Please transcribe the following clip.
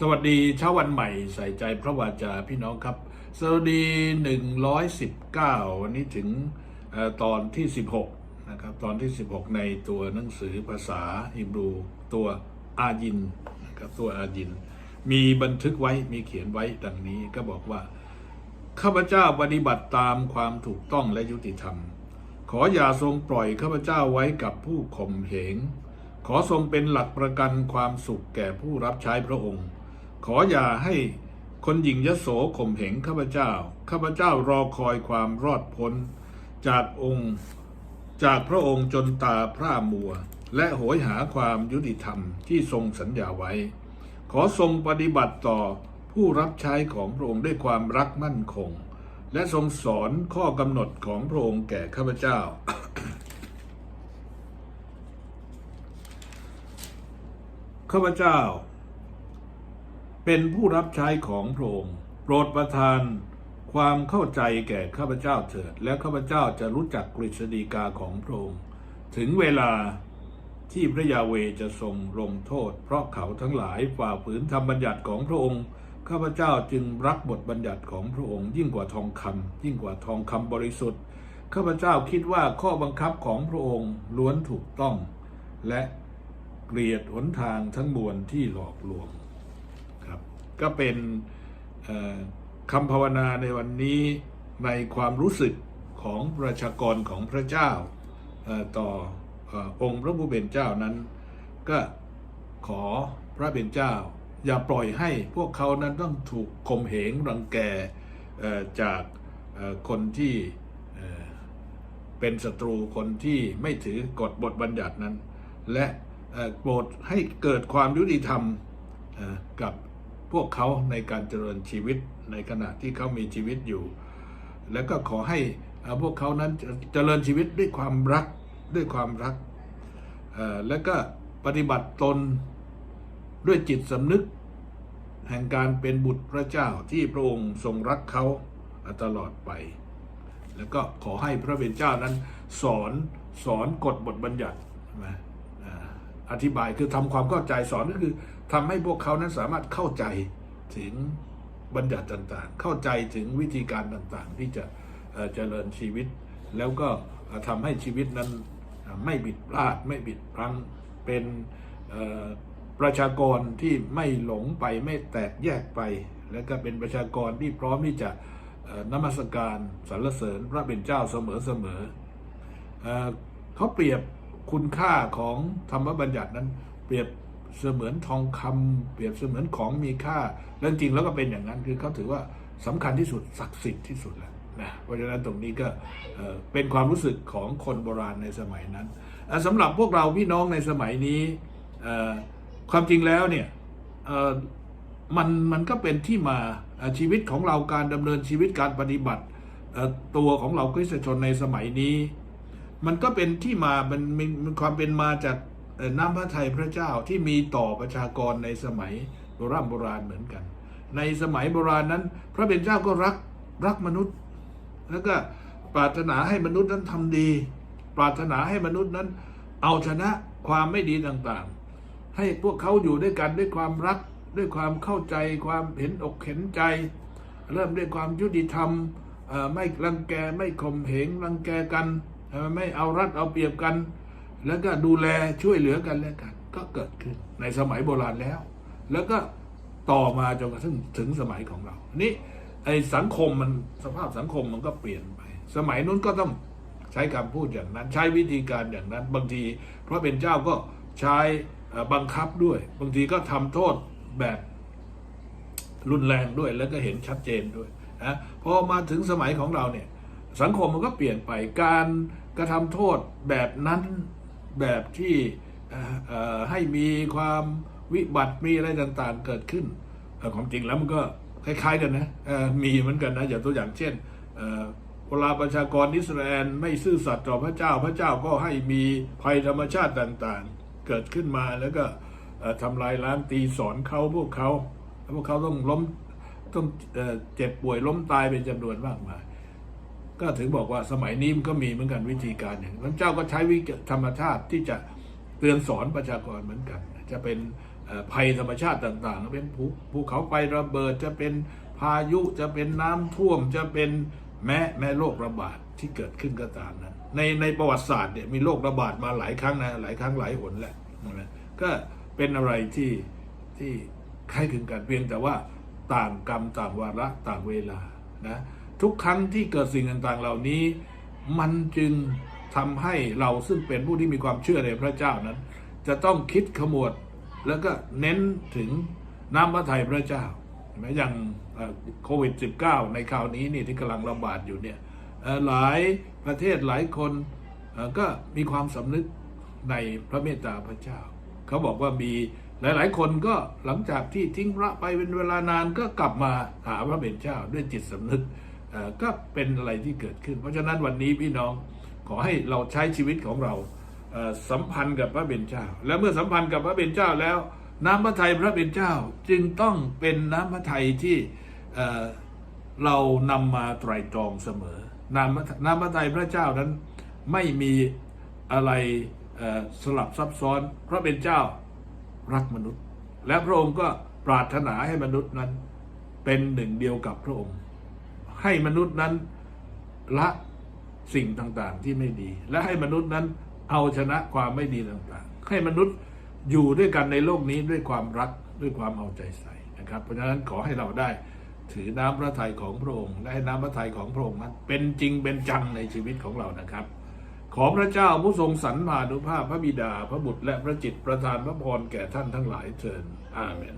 สวัสดีเช้าวันใหม่ใส่ใจพระวาจาพี่น้องครับ สวัสดี119 วันนี้ถึงอตอนที่ 16 นะครับ ตอนที่ 16 ในตัวหนังสือภาษาฮิบรูตัวอายินนะครับตัวอายิน มีบันทึกไว้มีเขียนไว้ดังนี้ก็บอกว่า ข้าพเจ้าปฏิบัติตามความถูกต้องและยุติธรรม ขออย่าทรงปล่อยข้าพเจ้าไว้กับผู้ข่มเหงขอทรงเป็นหลักประกันความสุขแก่ผู้รับใช้พระองค์ ขออย่าให้คนหญิงยโสข่มเหงข้าพเจ้า ข้าพเจ้ารอคอยความรอดพ้น จากองค์จากพระองค์จนตาพร่ามัว และโหยหาความยุติธรรมที่ทรงสัญญาไว้ ขอทรงปฏิบัติต่อผู้รับใช้ของพระองค์ด้วยความรักมั่นคง และทรงสอนข้อกำหนดของพระองค์แก่ข้าพเจ้า ข้าพเจ้า เป็นผู้รับใช้ของพระองค์โปรดประทาน ความเข้าใจแก่ข้าพเจ้าเถิด และข้าพเจ้าจะรู้จักกฤษฎีกาของพระองค์ ถึงเวลาที่พระยาเวจะทรงลงโทษ เพราะเขาทั้งหลายฝ่าฝืนธรรมบัญญัติของพระองค์ ข้าพเจ้าจึงรักบทบัญญัติของพระองค์ ยิ่งกว่าทองคำยิ่งกว่าทองคำบริสุทธิ์ ข้าพเจ้าคิดว่าข้อบังคับของพระองค์ล้วนถูกต้อง และเกลียดหนทางทั้งมวลที่หลอกลวง ก็เป็นคำภาวนาในวันนี้ในความรู้สึกของประชากรของพระเจ้าต่ออองค์พระผู้เป็นเจ้านั้น ก็ขอพระเป็นเจ้า อย่าปล่อยให้พวกเขานั้นต้องถูกข่มเหงรังแกจากคนที่เป็นศัตรูคนที่ไม่ถือกฎบทบัญญัตินั้น และโปรดให้เกิดความยุติธรรมกับ พวกเขาในการเจริญชีวิตในขณะที่เขามีชีวิตอยู่ แล้วก็ขอให้พวกเขานั้นเจริญชีวิตด้วยความรักด้วยความรัก แล้วก็ปฏิบัติตนด้วยจิตสำนึก แห่งการเป็นบุตรพระเจ้าที่พระองค์ทรงรักเขาตลอดไป แล้วก็ขอให้พระเป็นเจ้านั้นสอนสอนกฎบทบัญญัติมาอธิบายคือทำความเข้าใจสอนก็คือ ทำให้พวกเขานั้นสามารถเข้าใจถึงบัญญัติต่างๆ เข้าใจถึงวิธีการต่างๆ ที่จะเอ่อเจริญชีวิต แล้วก็เอ่อทำให้ชีวิตนั้นไม่บิดพลาดไม่บิดพลังเป็นประชากรที่ไม่หลงไปไม่แตกแยกไป แล้วก็เป็นประชากรที่พร้อมที่จะนมัสการสรรเสริญพระเป็นเจ้าเสมอๆเอ่อเขาเปรียบคุณค่าของธรรมบัญญัตินั้นเปรียบ เสมือนทองคำเปรียบเสมือนของมีค่าแล้วจริงแล้วก็เป็นอย่างนั้นคือเขาถือว่าสำคัญที่สุดศักดิ์สิทธิ์ที่สุดแล้วนะเพราะฉะนั้นตรงนี้ก็เป็นความรู้สึกของคนโบราณในสมัยนั้นเอ่อสำหรับพวกเราพี่น้องในสมัยนี้ความจริงแล้วเนี่ยมันมันก็เป็นที่มาชีวิตของเราการดำเนินชีวิตการปฏิบัติตัวของเราคริสตชนในสมัยนี้ มันก็เป็นที่มามันมีมันความเป็นมาจาก น้ำพระทัยพระเจ้าที่มีต่อประชากรในสมัยโบราณโบราณเหมือนกัน ในสมัยโบราณนั้น พระเป็นเจ้าก็รักรักมนุษย์ แล้วก็ปรารถนาให้มนุษย์นั้นทำดี ปรารถนาให้มนุษย์นั้น เอาชนะความไม่ดีต่างๆ ให้พวกเขาอยู่ด้วยกันด้วยความรักด้วยความเข้าใจความเห็นอกเห็นใจ เริ่มด้วยความยุติธรรมไม่รังแกไม่ข่มเหงรังแกกันไม่เอารัดเอาเปรียบกัน แล้วก็ดูแลช่วยเหลือกันและกัน ก็เกิดขึ้นในสมัยโบราณแล้ว แล้วก็ต่อมาจนกระทั่งถึงสมัยของเรา นี่ไอสังคมมันสภาพสังคมมันก็เปลี่ยนไป สมัยนู้นก็ต้องใช้คำพูดอย่างนั้น ใช้วิธีการอย่างนั้น บางทีเพราะเป็นเจ้าก็ใช้บังคับด้วย บางทีก็ทำโทษแบบรุนแรงด้วยแล้วก็เห็นชัดเจนด้วยนะพอมาถึงสมัยของเราเนี่ยสังคมมันก็เปลี่ยนไปการกระทำโทษแบบนั้น แบบที่ให้มีความวิบัติมีอะไรต่างๆเกิดขึ้นเอ่อความจริงแล้วมันก็คล้ายๆกันนะมีเหมือนกันนะอย่างตัวอย่างเช่นเวลาประชากรอิสราเอลไม่ซื่อสัตย์ต่อพระเจ้า พระเจ้าก็ให้มีภัยธรรมชาติต่างๆ เกิดขึ้นมาแล้วก็ทำลายล้างตีสอนเขาพวกเขาพวกเขาต้องล้มต้องเอ่อเจ็บป่วยล้มตายเป็นจำนวนมากมาย ก็ถึงบอกว่าสมัยนี้มันก็มีเหมือนกันวิธีการอย่างพระเจ้าก็ใช้วิธรรมชาติที่จะเตือนสอนประชากรเหมือนกัน จะเป็นภัยธรรมชาติต่างๆ เป็นภูภูเขาไฟระเบิดจะเป็นพายุจะเป็นน้ำท่วมจะเป็นแม้แม้โรคระบาดที่เกิดขึ้นก็ตามนั้นในในประวัติศาสตร์เนี่ยมีโรคระบาดมาหลายครั้งนะหลายครั้งหลายหนแหละก็เป็นอะไรที่ที่คล้ายคลึงกันเพียงแต่ว่าต่างกรรมต่างวาระต่างเวลานะ ทุกครั้งที่เกิดสิ่งต่างๆ เหล่านี้ มันจึงทำให้เราซึ่งเป็นผู้ที่มีความเชื่อในพระเจ้านั้น จะต้องคิดขมวดแล้วก็เน้นถึงน้ำพระทัยพระเจ้าอย่างโควิด -19 ในคราวนี้นี่ที่กำลังระบาดอยู่เนี่ยหลายประเทศหลายคนก็มีความสำนึกในพระเมตตาพระเจ้า เขาบอกว่ามีหลาย ๆ คนก็หลังจากที่ทิ้งพระไปเป็นเวลานานก็กลับมาหาพระเป็นเจ้าด้วยจิตสำนึก ก็เป็นอะไรที่เกิดขึ้น เพราะฉะนั้นวันนี้พี่น้องขอให้เราใช้ชีวิตของเราสัมพันธ์กับพระเป็นเจ้า และเมื่อสัมพันธ์กับพระเป็นเจ้าแล้ว น้ำพระทัยพระเป็นเจ้าจึงต้องเป็นน้ำพระทัยที่เรานำมาไตรตรองเสมอ น้ำพระน้ำพระทัยพระเจ้านั้นไม่มีอะไรสลับซับซ้อน พระเป็นเจ้ารักมนุษย์ และพระองค์ก็ปรารถนาให้มนุษย์นั้นเป็นหนึ่งเดียวกับพระองค์ ให้มนุษย์นั้นละสิ่งต่างๆที่ไม่ดี และให้มนุษย์นั้นเอาชนะความไม่ดีต่างๆ ให้มนุษย์อยู่ด้วยกันในโลกนี้ด้วยความรักด้วยความเอาใจใส่นะครับ เพราะฉะนั้นขอให้เราได้ถือน้ำพระทัยของพระองค์และให้น้ำพระทัยของพระองค์นั้น เป็นจริงเป็นจังในชีวิตของเรานะครับ ขอพระเจ้าผู้ทรงสรรพานุภาพพระบิดาพระบุตรและพระจิตประทานพระพรแก่ท่านทั้งหลายเชิญอาเมน